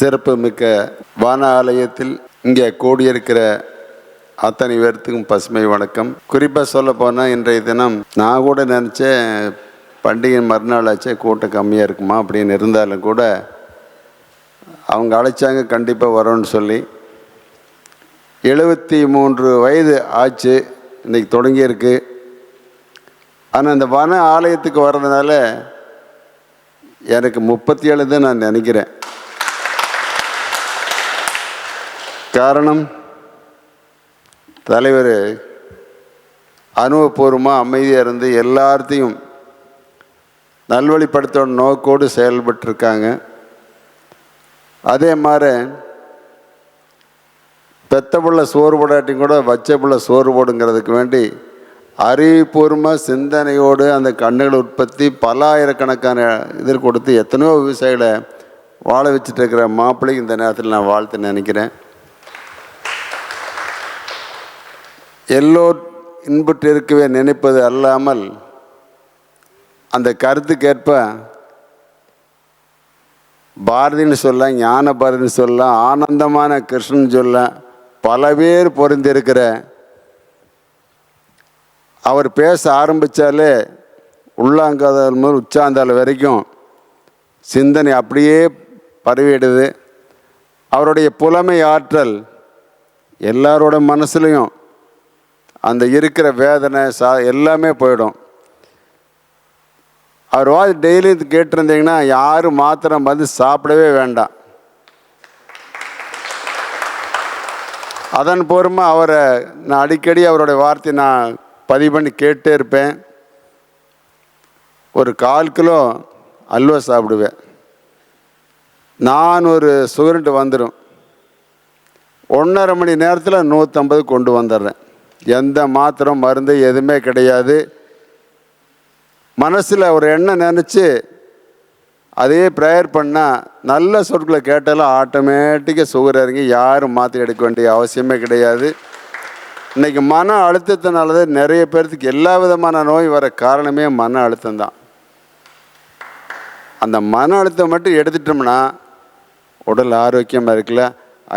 சிறப்பு மிக்க வான ஆலயத்தில் இங்கே கூடியிருக்கிற அத்தனை பேர்த்துக்கும் பசுமை வணக்கம். குறிப்பாக சொல்ல போனால் இன்றைய தினம் நான் கூட நினச்சேன் பண்டிகை மறுநாள் ஆச்சே கூட்டம் கம்மியாக இருக்குமா அப்படின்னு இருந்தாலும் கூட அவங்க அழைச்சாங்க கண்டிப்பாக வரோன்னு சொல்லி. எழுபத்தி மூன்று வயது ஆச்சு இன்றைக்கி தொடங்கியிருக்கு. ஆனால் இந்த வன ஆலயத்துக்கு வர்றதுனால எனக்கு முப்பத்தி ஏழு தான் நான் நினைக்கிறேன். காரணம் தலைவர் அனுபவபூர்வமாக அமைதியாக இருந்து எல்லார்த்தையும் நல்வழிப்படுத்த நோக்கோடு செயல்பட்டுருக்காங்க. அதே மாதிரி பெத்த புள்ள சோறு போடாட்டியும் கூட வச்ச புள்ள சோறு போடுங்கிறதுக்கு வேண்டி அறிவுபூர்வமாக சிந்தனையோடு அந்த கண்ணுகள் உற்பத்தி பல ஆயிரக்கணக்கான இதில் கொடுத்து எத்தனையோ விவசாயிகளை வாழ வச்சுட்டு இருக்கிற மாப்பிள்ளைக்கு இந்த நேரத்தில் நான் வாழ்த்து நினைக்கிறேன். எல்லோர் இன்புற்றிருக்கவே நினைப்பது அல்லாமல் அந்த கருத்துக்கேற்ப பாரதின்னு சொல்ல ஞான பாரதின்னு சொல்ல ஆனந்தமான கிருஷ்ணன் சொல்ல பல பேர் பொருந்திருக்கிற அவர் பேச ஆரம்பித்தாலே உள்ளாங்காதல் முதல் உச்சாந்தால் வரைக்கும் சிந்தனை அப்படியே பரவிடுது. அவருடைய புலமை ஆற்றல் எல்லாரோட மனசுலையும் அந்த இருக்கிற வேதனை சா எல்லாமே போயிடும். அவர் வாது டெய்லி கேட்டிருந்தீங்கன்னா யாரும் மாத்திரம் வந்து சாப்பிடவே வேண்டாம். அதன் பொறுமை அவரை நான் அடிக்கடி அவருடைய வார்த்தையை நான் பதிவு பண்ணி கேட்டே இருப்பேன். ஒரு கால் கிலோ அல்வா சாப்பிடுவேன். நான் ஒரு சுகரண்ட்டு வந்துடும் ஒன்றரை மணி நேரத்தில் நூற்றம்பது கொண்டு வந்துடுறேன். எந்த மாத்திரம் மருந்து எதுவுமே கிடையாது. மனசில் ஒரு எண்ணம் நினச்சி அதே ப்ரேயர் பண்ணால் நல்ல சொற்களை கேட்டாலும் ஆட்டோமேட்டிக்காக சுகர் இறங்கி யாரும் மாற்றி எடுக்க வேண்டிய அவசியமே கிடையாது. இன்றைக்கி மன அழுத்தத்தினால தான் நிறைய பேர்த்துக்கு எல்லா விதமான நோய் வர காரணமே மன அழுத்தம் தான். அந்த மன அழுத்தம் மட்டும் எடுத்துட்டோம்னா உடல் ஆரோக்கியமாக இருக்குல்ல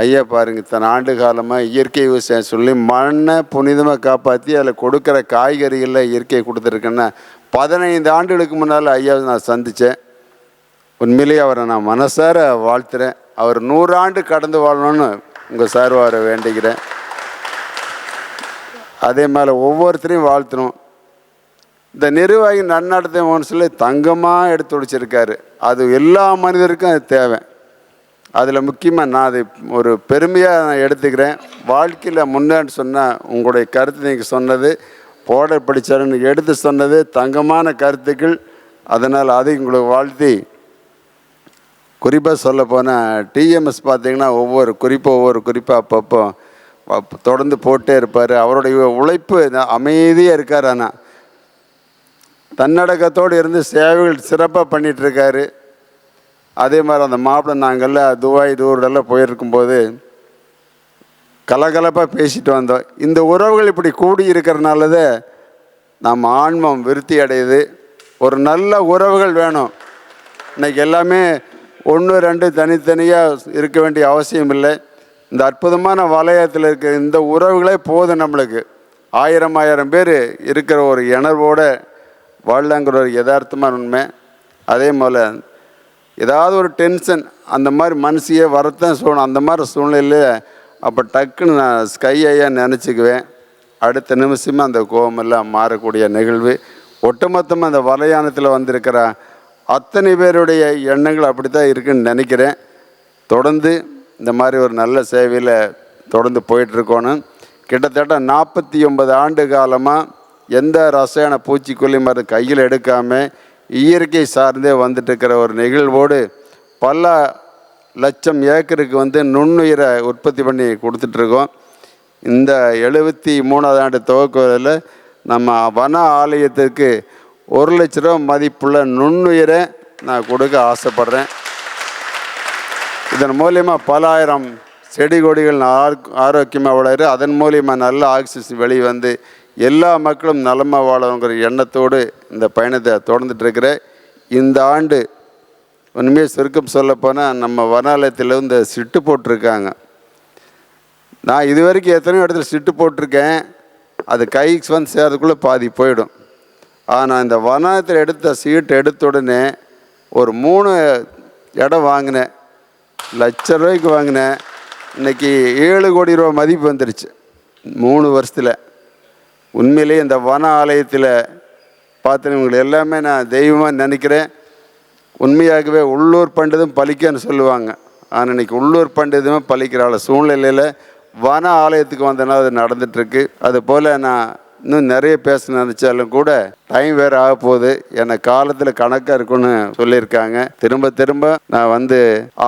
ஐயா பாருங்க இத்தனை ஆண்டு காலமாக இயற்கை விவசாயம் சொல்லி மண்ணை புனிதமாக காப்பாற்றி அதில் கொடுக்குற காய்கறிகளில் இயற்கை கொடுத்துருக்கேன்னா பதினைந்து ஆண்டுகளுக்கு முன்னால் ஐயாவை நான் சந்தித்தேன் உண்மையிலேயே அவரை நான் மனசார வாழ்த்துறேன். அவர் நூறாண்டு கடந்து வாழணும்னு உங்கள் சார் அவரை வேண்டிக்கிறேன் அதே மாதிரி ஒவ்வொருத்தரையும் வாழ்த்தணும். இந்த நிர்வாகி நன்னடத்தை சொல்லி தங்கமாக எடுத்து வச்சிருக்காரு அது எல்லா மனிதருக்கும் அது தேவை. அதில் முக்கியமாக நான் அதை ஒரு பெருமையாக நான் எடுத்துக்கிறேன். வாழ்க்கையில் முன்னேன்னு சொன்னால் உங்களுடைய கருத்து நீங்கள் சொன்னது போட படித்தாருன்னு எடுத்து சொன்னது தங்கமான கருத்துக்கள். அதனால் அதை உங்களுக்கு வாழ்த்தி குறிப்பாக சொல்ல போனால் டிஎம்எஸ் பார்த்தீங்கன்னா ஒவ்வொரு குறிப்பாக ஒவ்வொரு குறிப்பாக அப்பப்போ தொடர்ந்து போட்டே இருப்பார். அவருடைய உழைப்பு அமைதியாக இருக்கார் ஆனால் தன்னடக்கத்தோடு இருந்து சேவைகள் சிறப்பாக பண்ணிகிட்ருக்காரு அதே மாதிரி அந்த மாப்பிள்ளை நாங்கள்லாம் துபாய் தூரெல்லாம் போயிருக்கும்போது கலகலப்பாக பேசிட்டு வந்தோம். இந்த உறவுகள் இப்படி கூடி இருக்கிறனால தான் நம்ம ஆன்மம் விருத்தி அடையுது. ஒரு நல்ல உறவுகள் வேணும். இன்றைக்கி எல்லாமே ஒன்று ரெண்டு தனித்தனியாக இருக்க வேண்டிய அவசியம் இல்லை. இந்த அற்புதமான வலயத்தில் இருக்கிற இந்த உறவுகளே போதும் நம்மளுக்கு. ஆயிரம் ஆயிரம் பேர் இருக்கிற ஒரு இணர்வோடு வாழலாங்கிற ஒரு யதார்த்தமான உண்மை. அதே போல் ஏதாவது ஒரு டென்ஷன் அந்த மாதிரி மனசையே வரத்தான் சூழ்நிலை அந்த மாதிரி சூழ்நிலையில் அப்போ டக்குன்னு நான் ஸ்கை ஐயா நினச்சிக்குவேன். அடுத்த நிமிஷமே அந்த கோபமெல்லாம் மாறக்கூடிய நிகழ்வு. ஒட்டுமொத்தமாக அந்த வலையானத்தில் வந்திருக்கிற அத்தனை பேருடைய எண்ணங்கள் அப்படி தான் இருக்குன்னு நினைக்கிறேன். தொடர்ந்து இந்த மாதிரி ஒரு நல்ல சேவையில் தொடர்ந்து போயிட்டுருக்கோணும் கிட்டத்தட்ட நாற்பத்தி ஒன்பது ஆண்டு காலமாக எந்த ரசாயன பூச்சிக்கொல்லி மருந்து கையில் எடுக்காமல் இயற்கை சார்ந்தே வந்துட்டுருக்கிற ஒரு நிகழ்வோடு பல லட்சம் ஏக்கருக்கு வந்து நுண்ணுயிரை உற்பத்தி பண்ணி கொடுத்துட்ருக்கோம். இந்த எழுபத்தி மூணாவது ஆண்டு துவக்குவதில் நம்ம வன ஆலயத்துக்கு ஒரு லட்ச ரூபா மதிப்புள்ள நுண்ணுயிரை நான் கொடுக்க ஆசைப்பட்றேன். இதன் மூலயமா பல ஆயிரம் செடி கொடிகள் ஆரோக்கியமாக வளரு அதன் மூலியமாக நல்ல ஆக்சிஜன் வெளியே வந்து எல்லா மக்களும் நலமாக வாழணுங்கிற எண்ணத்தோடு இந்த பயணத்தை தொடர்ந்துட்டு இந்த ஆண்டு உண்மையை சுருக்கம் சொல்லப்போனால் நம்ம வனாலயத்தில் இந்த சிட்டு போட்டிருக்காங்க. நான் இது வரைக்கும் எத்தனையோ இடத்துல சிட்டு போட்டிருக்கேன். அது கைக்கு வந்து சேர்றதுக்குள்ளே பாதி போயிடும். ஆனால் இந்த வனாலயத்தில் எடுத்த சீட்டு எடுத்த உடனே ஒரு மூணு இடம் வாங்கினேன். லட்ச ரூபாய்க்கு வாங்கினேன். இன்னைக்கு ஏழு கோடி ரூபா மதிப்பு வந்துருச்சு. மூணு வருஷத்தில். உண்மையிலேயே இந்த வன ஆலயத்தில் பார்த்தவங்களை எல்லாமே நான் தெய்வமாக நினைக்கிறேன். உண்மையாகவே உள்ளூர் பண்டிதம் பலிக்கன்னு சொல்லுவாங்க. ஆனால் இன்னைக்கு உள்ளூர் பண்டிதமே பலிக்கிறாள் சூழ்நிலையில் வன ஆலயத்துக்கு வந்தனா அது நடந்துகிட்ருக்கு அது போல் நான் இன்னும் நிறைய பேச நினச்சாலும் கூட டைம் வேறு ஆக போகுது. என்னை காலத்தில் கணக்காக இருக்குன்னு சொல்லியிருக்காங்க. திரும்ப திரும்ப நான் வந்து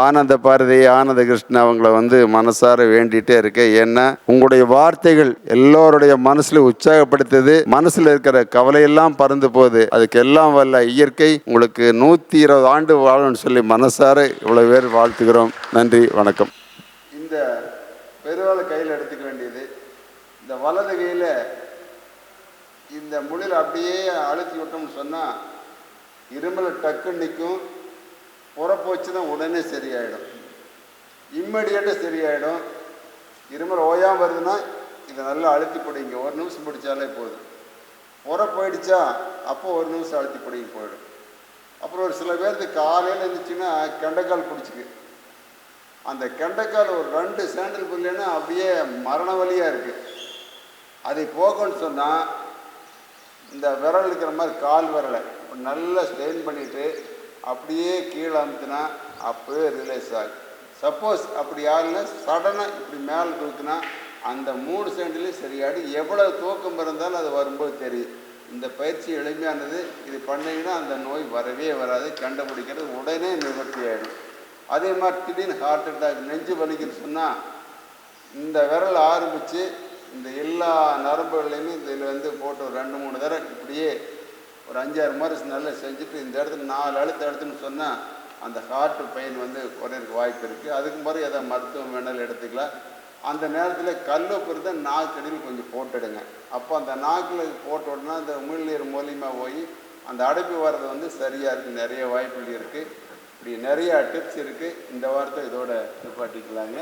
ஆனந்த பாரதி ஆனந்த கிருஷ்ணன் அவங்கள வந்து மனசார வேண்டிகிட்டே இருக்கேன். ஏன்னா உங்களுடைய வார்த்தைகள் எல்லோருடைய மனசுல உற்சாகப்படுத்துது. மனசுல இருக்கிற கவலையெல்லாம் பறந்து போகுது. அதுக்கு எல்லாம் வல்ல இயற்கை உங்களுக்கு நூற்றி இருபது ஆண்டு வாழணும்னு சொல்லி மனசார இவ்வளோ பேர் வாழ்த்துக்கிறோம் நன்றி வணக்கம். இந்த பெருவாளை கையில் எடுத்துக்க வேண்டியது இந்த வலது கையில் இந்த முள்ளில் அப்படியே அழுத்தி விட்டோம்னு சொன்னால் இருமல் டக்குன்னு நிற்கும் புறப்போச்சுன்னா உடனே சரியாயிடும். இம்மீடியட்டாக சரியாயிடும். இருமல் ஓயாமல் வருதுன்னா இதை நல்லா அழுத்தி பிடிங்க ஒரு நிமிஷம் பிடிச்சாலே போதும். புற போயிடுச்சா அப்போ ஒரு நிமிஷம் அழுத்தி பிடிங்க போயிடும் அப்புறம் ஒரு சில பேர்த்து காலையில் இருந்துச்சுன்னா கெண்டைக்கால் பிடிச்சிக்கு அந்த கெண்டைக்கால் ஒரு ரெண்டு சேண்டல் புரியலன்னா அப்படியே மரண வலியாக இருக்குது அதை போகணும்னு சொன்னால் இந்த விரல் இருக்கிற மாதிரி கால் விரலை நல்லா ஸ்ட்ரெயின் பண்ணிவிட்டு அப்படியே கீழே அமுத்துனா அப்போவே ரிலேஸ் ஆகும் சப்போஸ் அப்படி யாருன்னா சடனாக இப்படி மேலே தூக்குனா அந்த மூணு செண்ட்லேயும் சரியாடி எவ்வளோ தூக்கம் இருந்தாலும் அது வரும்போது தெரியும். இந்த பயிற்சி எளிமையானது இது பண்ணிங்கன்னா அந்த நோய் வரவே வராது. கண்டுபிடிக்கிறது உடனே நிவர்த்தி ஆகிடும் அதே மாதிரி திடீர்னு ஹார்ட் அட்டாக் நெஞ்சு வலிக்குன்னு சொன்னால் இந்த விரல் ஆரம்பித்து இந்த எல்லா நரம்புகளையுமே இதில் வந்து போட்டு ஒரு ரெண்டு மூணு தடவை இப்படியே ஒரு அஞ்சாறு மாதிரி நல்லா செஞ்சுட்டு இந்த இடத்துல நாலு அழுத்த எடுத்துன்னு சொன்னால் அந்த ஹார்ட் பெயின் வந்து குறையிறதுக்கு வாய்ப்பு இருக்குது அதுக்கு மாதிரி எதாவது மருத்துவம் வேணாலும் எடுத்துக்கலாம். அந்த நேரத்தில் கல்லுப்பு இருந்தால் நாக்கடியில் கொஞ்சம் போட்டுடுங்க. அப்போ அந்த நாக்கில் போட்ட உடனே அந்த உமிழ்நீர் மூலியமாக போய் அந்த அடைப்பு வர்றது வந்து சரியாக இருக்குது நிறைய வாய்ப்புகள் இருக்குது இப்படி நிறையா டிப்ஸ் இருக்குது இந்த வாரத்தை இதோட நிப்பாட்டிக்கலாங்க.